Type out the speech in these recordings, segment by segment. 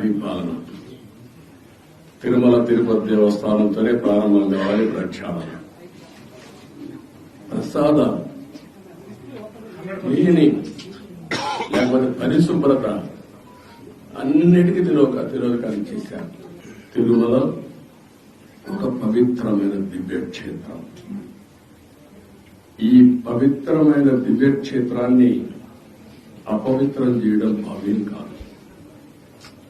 పరిపాలన తిరుమల తిరుపతి దేవస్థానంతోనే ప్రారంభం కావాలి ప్రక్షాళన. ప్రసాదం నీని లేకపోతే పరిశుభ్రత అన్నిటికీ తిరోక తిరోకాన్ని చేశారు. తిరుమల ఒక పవిత్రమైన దివ్యక్షేత్రం. ఈ పవిత్రమైన దివ్యక్షేత్రాన్ని అపవిత్రం చేయడం భావ్యం కాదు.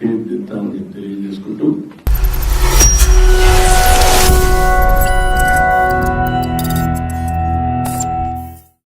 తీర్చిదిద్దామని తెలియజేసుకుంటూ